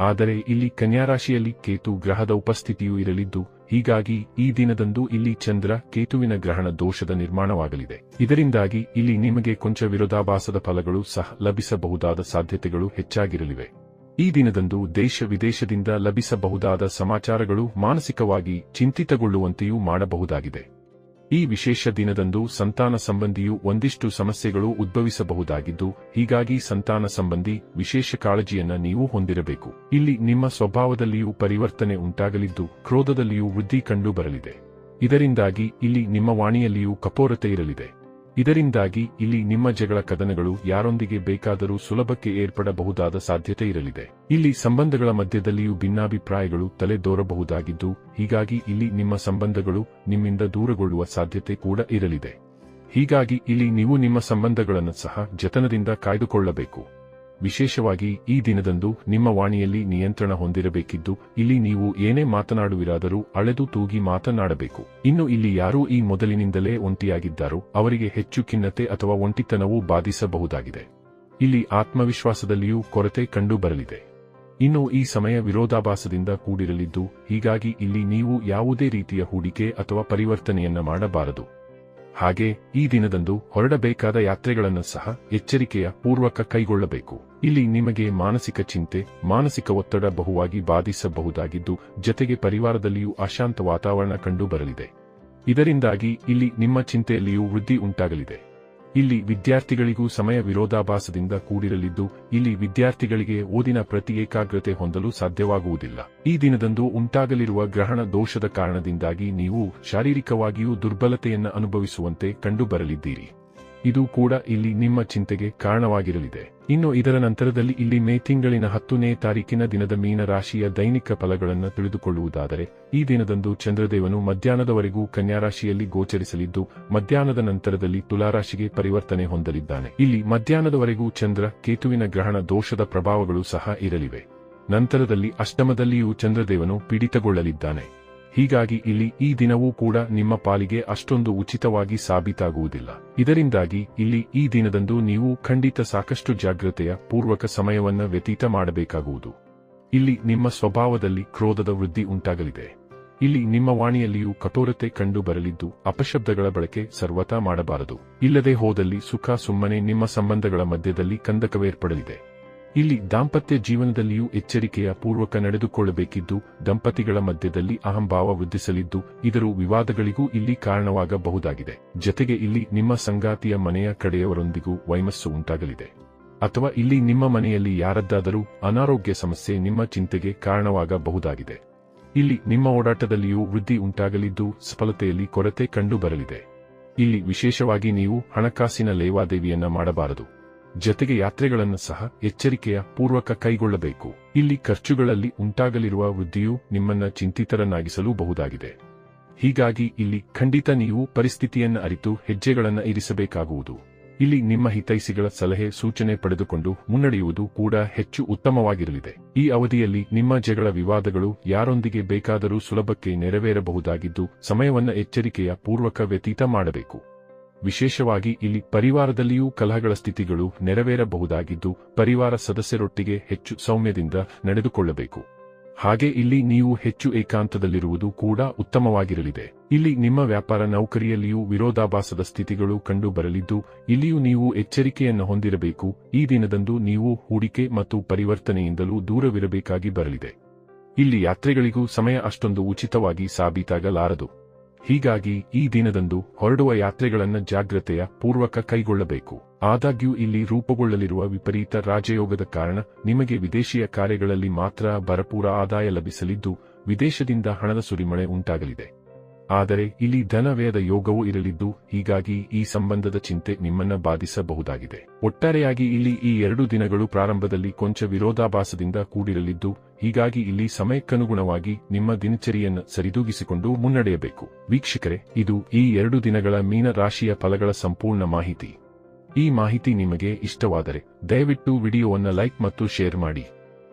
ಆದರೆ ಇಲ್ಲಿ ಕನ್ಯಾರಾಶಿಯಲ್ಲಿ ಕೇತು ಗ್ರಹದ ಉಪಸ್ಥಿತಿಯೂ ಇರಲಿದ್ದು, ಹೀಗಾಗಿ ಈ ದಿನದಂದು ಇಲ್ಲಿ ಚಂದ್ರ ಕೇತುವಿನ ಗ್ರಹಣ ದೋಷದ ನಿರ್ಮಾಣವಾಗಲಿದೆ. ಇದರಿಂದಾಗಿ ಇಲ್ಲಿ ನಿಮಗೆ ಕೊಂಚ ವಿರೋಧಾಭಾಸದ ಫಲಗಳು ಸಹ ಲಭಿಸಬಹುದಾದ ಸಾಧ್ಯತೆಗಳು ಹೆಚ್ಚಾಗಿರಲಿವೆ. ಈ ದಿನದಂದು ದೇಶ ವಿದೇಶದಿಂದ ಲಭಿಸಬಹುದಾದ ಸಮಾಚಾರಗಳು ಮಾನಸಿಕವಾಗಿ ಚಿಂತಿತಗೊಳ್ಳುವಂತೆಯೂ ಮಾಡಬಹುದಾಗಿದೆ. ಈ ವಿಶೇಷ ದಿನದಂದು ಸಂತಾನ ಸಂಬಂಧಿಯು ಒಂದಿಷ್ಟು ಸಮಸ್ಯೆಗಳು ಉದ್ಭವಿಸಬಹುದಾಗಿದ್ದು, ಹೀಗಾಗಿ ಸಂತಾನ ಸಂಬಂಧಿ ವಿಶೇಷ ಕಾಳಜಿಯನ್ನ ನೀವು ಹೊಂದಿರಬೇಕು. ಇಲ್ಲಿ ನಿಮ್ಮ ಸ್ವಭಾವದಲ್ಲಿಯೂ ಪರಿವರ್ತನೆ ಉಂಟಾಗಲಿದ್ದು, ಕ್ರೋಧದಲ್ಲಿಯೂ ವೃದ್ಧಿ ಕಂಡು ಬರಲಿದೆ ಇದರಿಂದಾಗಿ ಇಲ್ಲಿ ನಿಮ್ಮ ವಾಣಿಯಲ್ಲಿಯೂ ಕಪೋರತೆ ಇರಲಿದೆ. ಇದರಿಂದಾಗಿ ಇಲ್ಲಿ ನಿಮ್ಮ ಜಗಳ ಕದನಗಳು ಯಾರೊಂದಿಗೆ ಬೇಕಾದರೂ ಸುಲಭಕ್ಕೆ ಏರ್ಪಡಬಹುದಾದ ಸಾಧ್ಯತೆ ಇರಲಿದೆ. ಇಲ್ಲಿ ಸಂಬಂಧಗಳ ಮಧ್ಯದಲ್ಲಿಯೂ ಭಿನ್ನಾಭಿಪ್ರಾಯಗಳು ತಲೆದೋರಬಹುದಾಗಿದ್ದು, ಹೀಗಾಗಿ ಇಲ್ಲಿ ನಿಮ್ಮ ಸಂಬಂಧಗಳು ನಿಮ್ಮಿಂದ ದೂರಗೊಳ್ಳುವ ಸಾಧ್ಯತೆ ಕೂಡ ಇರಲಿದೆ. ಹೀಗಾಗಿ ಇಲ್ಲಿ ನೀವು ನಿಮ್ಮ ಸಂಬಂಧಗಳನ್ನು ಸಹ ಜತನದಿಂದ ಕಾಯ್ದುಕೊಳ್ಳಬೇಕು. ವಿಶೇಷವಾಗಿ ಈ ದಿನದಂದು ನಿಮ್ಮ ವಾಣಿಯಲ್ಲಿ ನಿಯಂತ್ರಣ ಹೊಂದಿರಬೇಕಿದ್ದು, ಇಲ್ಲಿ ನೀವು ಏನೇ ಮಾತನಾಡುವಿರಾದರೂ ಅಳೆದು ತೂಗಿ ಮಾತನಾಡಬೇಕು. ಇನ್ನು ಇಲ್ಲಿ ಯಾರೂ ಈ ಮೊದಲಿನಿಂದಲೇ ಒಂಟಿಯಾಗಿದ್ದಾರೋ, ಅವರಿಗೆ ಹೆಚ್ಚು ಖಿನ್ನತೆ ಅಥವಾ ಒಂಟಿತನವೂ ಬಾಧಿಸಬಹುದಾಗಿದೆ. ಇಲ್ಲಿ ಆತ್ಮವಿಶ್ವಾಸದಲ್ಲಿಯೂ ಕೊರತೆ ಕಂಡು ಬರಲಿದೆ ಇನ್ನು ಈ ಸಮಯ ವಿರೋಧಾಭಾಸದಿಂದ ಕೂಡಿರಲಿದ್ದು, ಹೀಗಾಗಿ ಇಲ್ಲಿ ನೀವು ಯಾವುದೇ ರೀತಿಯ ಹೂಡಿಕೆ ಅಥವಾ ಪರಿವರ್ತನೆಯನ್ನ ಮಾಡಬಾರದು. ಹಾಗೆ ಈ ದಿನದಂದು ಹೊರಡಬೇಕಾದ ಯಾತ್ರೆಗಳನ್ನು ಸಹ ಎಚ್ಚರಿಕೆಯ ಪೂರ್ವಕ ಕೈಗೊಳ್ಳಬೇಕು. ಇಲ್ಲಿ ನಿಮಗೆ ಮಾನಸಿಕ ಚಿಂತೆ, ಮಾನಸಿಕ ಒತ್ತಡ ಬಹುವಾಗಿ ಬಾಧಿಸಬಹುದಾಗಿದ್ದು, ಜತೆಗೆ ಪರಿವಾರದಲ್ಲಿಯೂ ಅಶಾಂತ ವಾತಾವರಣ ಕಂಡುಬರಲಿದೆ. ಇದರಿಂದಾಗಿ ಇಲ್ಲಿ ನಿಮ್ಮ ಚಿಂತೆಯಲ್ಲಿಯೂ ವೃದ್ಧಿ ಉಂಟಾಗಲಿದೆ. ಇಲ್ಲಿ ವಿದ್ಯಾರ್ಥಿಗಳಿಗೂ ಸಮಯ ವಿರೋಧಾಭಾಸದಿಂದ ಕೂಡಿರಲಿದ್ದು, ಇಲ್ಲಿ ವಿದ್ಯಾರ್ಥಿಗಳಿಗೆ ಓದಿನ ಪ್ರತಿ ಏಕಾಗ್ರತೆ ಹೊಂದಲು ಸಾಧ್ಯವಾಗುವುದಿಲ್ಲ. ಈ ದಿನದಂದು ಉಂಟಾಗಲಿರುವ ಗ್ರಹಣ ದೋಷದ ಕಾರಣದಿಂದಾಗಿ ನೀವು ಶಾರೀರಿಕವಾಗಿಯೂ ದುರ್ಬಲತೆಯನ್ನು ಅನುಭವಿಸುವಂತೆ ಕಂಡುಬರಲಿದ್ದೀರಿ. ಇದು ಕೂಡ ಇಲ್ಲಿ ನಿಮ್ಮ ಚಿಂತೆಗೆ ಕಾರಣವಾಗಿರಲಿದೆ. ಇನ್ನು ಇದರ ನಂತರದಲ್ಲಿ ಇಲ್ಲಿ ಮೇ ತಿಂಗಳಿನ ಹತ್ತನೇ ತಾರೀಕಿನ ದಿನದ ಮೀನ ರಾಶಿಯ ದೈನಿಕ ಫಲಗಳನ್ನು ತಿಳಿದುಕೊಳ್ಳುವುದಾದರೆ, ಈ ದಿನದಂದು ಚಂದ್ರದೇವನು ಮಧ್ಯಾಹ್ನದವರೆಗೂ ಕನ್ಯಾರಾಶಿಯಲ್ಲಿ ಗೋಚರಿಸಲಿದ್ದು, ಮಧ್ಯಾಹ್ನದ ನಂತರದಲ್ಲಿ ತುಲಾರಾಶಿಗೆ ಪರಿವರ್ತನೆ ಹೊಂದಲಿದ್ದಾನೆ. ಇಲ್ಲಿ ಮಧ್ಯಾಹ್ನದವರೆಗೂ ಚಂದ್ರ, ಕೇತುವಿನ ಗ್ರಹಣ ದೋಷದ ಪ್ರಭಾವಗಳು ಸಹ ಇರಲಿವೆ. ನಂತರದಲ್ಲಿ ಅಷ್ಟಮದಲ್ಲಿಯೂ ಚಂದ್ರದೇವನು ಪೀಡಿತಗೊಳ್ಳಲಿದ್ದಾನೆ. ಹೀಗಾಗಿ ಇಲ್ಲಿ ಈ ದಿನವೂ ಕೂಡ ನಿಮ್ಮ ಪಾಲಿಗೆ ಅಷ್ಟೊಂದು ಉಚಿತವಾಗಿ ಸಾಬೀತಾಗುವುದಿಲ್ಲ. ಇದರಿಂದಾಗಿ ಇಲ್ಲಿ ಈ ದಿನದಂದು ನೀವು ಖಂಡಿತ ಸಾಕಷ್ಟು ಜಾಗ್ರತೆಯ, ಪೂರ್ವಕ ಸಮಯವನ್ನು ವ್ಯತೀತ ಮಾಡಬೇಕಾಗುವುದು. ಇಲ್ಲಿ ನಿಮ್ಮ ಸ್ವಭಾವದಲ್ಲಿ ಕ್ರೋಧದ ವೃದ್ಧಿ ಉಂಟಾಗಲಿದೆ. ಇಲ್ಲಿ ನಿಮ್ಮ ವಾಣಿಯಲ್ಲಿಯೂ ಕಠೋರತೆ ಕಂಡು ಬರಲಿದ್ದು ಅಪಶಬ್ದಗಳ ಬಳಕೆ ಸರ್ವತಾ ಮಾಡಬಾರದು. ಇಲ್ಲದೆ ಹೋದಲ್ಲಿ ಸುಖ ಸುಮ್ಮನೆ ನಿಮ್ಮ ಸಂಬಂಧಗಳ ಮಧ್ಯದಲ್ಲಿ ಕಂದಕವೇರ್ಪಡಲಿದೆ. ಇಲ್ಲಿ ದಾಂಪತ್ಯ ಜೀವನದಲ್ಲಿಯೂ ಎಚ್ಚರಿಕೆಯ ಪೂರ್ವಕ ನಡೆದುಕೊಳ್ಳಬೇಕಿದ್ದು, ದಂಪತಿಗಳ ಮಧ್ಯದಲ್ಲಿ ಅಹಂಭಾವ ವೃದ್ಧಿಸಲಿದ್ದು, ಇದರ ವಿವಾದಗಳಿಗೂ ಇಲ್ಲಿ ಕಾರಣವಾಗಬಹುದಾಗಿದೆ. ಜತೆಗೆ ಇಲ್ಲಿ ನಿಮ್ಮ ಸಂಗಾತಿಯ ಮನೆಯ ಕಡೆಯವರೊಂದಿಗೂ ವೈಮಸ್ಸು ಉಂಟಾಗಲಿದೆ. ಅಥವಾ ಇಲ್ಲಿ ನಿಮ್ಮ ಮನೆಯಲ್ಲಿ ಯಾರದ್ದಾದರೂ ಅನಾರೋಗ್ಯ ಸಮಸ್ಯೆ ನಿಮ್ಮ ಚಿಂತೆಗೆ ಕಾರಣವಾಗಬಹುದಾಗಿದೆ. ಇಲ್ಲಿ ನಿಮ್ಮ ಓಡಾಟದಲ್ಲಿಯೂ ವೃದ್ಧಿ ಉಂಟಾಗಲಿದ್ದು, ಸಫಲತೆಯಲ್ಲಿ ಕೊರತೆ ಕಂಡುಬರಲಿದೆ. ಇಲ್ಲಿ ವಿಶೇಷವಾಗಿ ನೀವು ಹಣಕಾಸಿನ ಲೇವಾದೇವಿಯನ್ನ ಮಾಡಬಾರದು. ಜತೆಗೆ ಯಾತ್ರೆಗಳನ್ನು ಸಹ ಎಚ್ಚರಿಕೆಯ ಪೂರ್ವಕ ಕೈಗೊಳ್ಳಬೇಕು. ಇಲ್ಲಿ ಖರ್ಚುಗಳಲ್ಲಿ ಉಂಟಾಗಲಿರುವ ವೃದ್ಧಿಯು ನಿಮ್ಮನ್ನ ಚಿಂತಿತರನ್ನಾಗಿಸಲು ಬಹುದಾಗಿದೆ ಹೀಗಾಗಿ ಇಲ್ಲಿ ಖಂಡಿತ ನೀವು ಪರಿಸ್ಥಿತಿಯನ್ನು ಅರಿತು ಹೆಜ್ಜೆಗಳನ್ನು ಇರಿಸಬೇಕಾಗುವುದು. ಇಲ್ಲಿ ನಿಮ್ಮ ಹಿತೈಸಿಗಳ ಸಲಹೆ ಸೂಚನೆ ಪಡೆದುಕೊಂಡು ಮುನ್ನಡೆಯುವುದು ಕೂಡ ಹೆಚ್ಚು ಉತ್ತಮವಾಗಿರಲಿದೆ. ಈ ಅವಧಿಯಲ್ಲಿ ನಿಮ್ಮ ಜಗಳ ವಿವಾದಗಳು ಯಾರೊಂದಿಗೆ ಬೇಕಾದರೂ ಸುಲಭಕ್ಕೆ ನೆರವೇರಬಹುದಾಗಿದ್ದು, ಸಮಯವನ್ನು ಎಚ್ಚರಿಕೆಯ ಪೂರ್ವಕ ವ್ಯತೀತ ಮಾಡಬೇಕು. ವಿಶೇಷವಾಗಿ ಇಲ್ಲಿ ಪರಿವಾರದಲ್ಲಿಯೂ ಕಲಹಗಳ ಸ್ಥಿತಿಗಳು ನೆರವೇರಬಹುದಾಗಿದ್ದು, ಪರಿವಾರ ಸದಸ್ಯರೊಟ್ಟಿಗೆ ಹೆಚ್ಚು ಸೌಮ್ಯದಿಂದ ನಡೆದುಕೊಳ್ಳಬೇಕು. ಹಾಗೆ ಇಲ್ಲಿ ನೀವು ಹೆಚ್ಚು ಏಕಾಂತದಲ್ಲಿರುವುದು ಕೂಡ ಉತ್ತಮವಾಗಿರಲಿದೆ. ಇಲ್ಲಿ ನಿಮ್ಮ ವ್ಯಾಪಾರ ನೌಕರಿಯಲ್ಲಿಯೂ ವಿರೋಧಾಭಾಸದ ಸ್ಥಿತಿಗಳು ಕಂಡುಬರಲಿದ್ದು, ಇಲ್ಲಿಯೂ ನೀವು ಎಚ್ಚರಿಕೆಯನ್ನು ಹೊಂದಿರಬೇಕು. ಈ ದಿನದಂದು ನೀವು ಹೂಡಿಕೆ ಮತ್ತು ಪರಿವರ್ತನೆಯಿಂದಲೂ ದೂರವಿರಬೇಕಾಗಿ ಬರಲಿದೆ. ಇಲ್ಲಿ ಯಾತ್ರೆಗಳಿಗೂ ಸಮಯ ಅಷ್ಟೊಂದು ಉಚಿತವಾಗಿ ಸಾಬೀತಾಗಲಾರದು. ಹೀಗಾಗಿ ಈ ದಿನದಂದು ಹೊರಡುವ ಯಾತ್ರೆಗಳನ್ನ ಜಾಗ್ರತೆಯ ಪೂರ್ವಕ ಕೈಗೊಳ್ಳಬೇಕು. ಆದಾಗ್ಯೂ ಇಲ್ಲಿ ರೂಪುಗೊಳ್ಳಲಿರುವ ವಿಪರೀತ ರಾಜಯೋಗದ ಕಾರಣ ನಿಮಗೆ ವಿದೇಶಿಯ ಕಾರ್ಯಗಳಲ್ಲಿ ಮಾತ್ರ ಭರಪೂರ ಆದಾಯ ಲಭಿಸಲಿದ್ದು, ವಿದೇಶದಿಂದ ಹಣದ ಸುರಿಮಳೆ ಉಂಟಾಗಲಿದೆ. ಆದರೆ ಇಲ್ಲಿ ಧನವ್ಯಯದ ಯೋಗವೂ ಇರಲಿದ್ದು, ಹೀಗಾಗಿ ಈ ಸಂಬಂಧದ ಚಿಂತೆ ನಿಮ್ಮನ್ನ ಬಾಧಿಸಬಹುದಾಗಿದೆ. ಒಟ್ಟಾರೆಯಾಗಿ ಇಲ್ಲಿ ಈ ಎರಡು ದಿನಗಳು ಪ್ರಾರಂಭದಲ್ಲಿ ಕೊಂಚ ವಿರೋಧಾಭಾಸದಿಂದ ಕೂಡಿರಲಿದ್ದು, ಹೀಗಾಗಿ ಇಲ್ಲಿ ಸಮಯಕ್ಕನುಗುಣವಾಗಿ ನಿಮ್ಮ ದಿನಚರಿಯನ್ನು ಸರಿದೂಗಿಸಿಕೊಂಡು ಮುನ್ನಡೆಯಬೇಕು. ವೀಕ್ಷಕರೇ, ಇದು ಈ ಎರಡು ದಿನಗಳ ಮೀನ ರಾಶಿಯ ಫಲಗಳ ಸಂಪೂರ್ಣ ಮಾಹಿತಿ. ಈ ಮಾಹಿತಿ ನಿಮಗೆ ಇಷ್ಟವಾದರೆ, ದಯವಿಟ್ಟು ವಿಡಿಯೋವನ್ನು ಲೈಕ್ ಮತ್ತು ಶೇರ್ ಮಾಡಿ.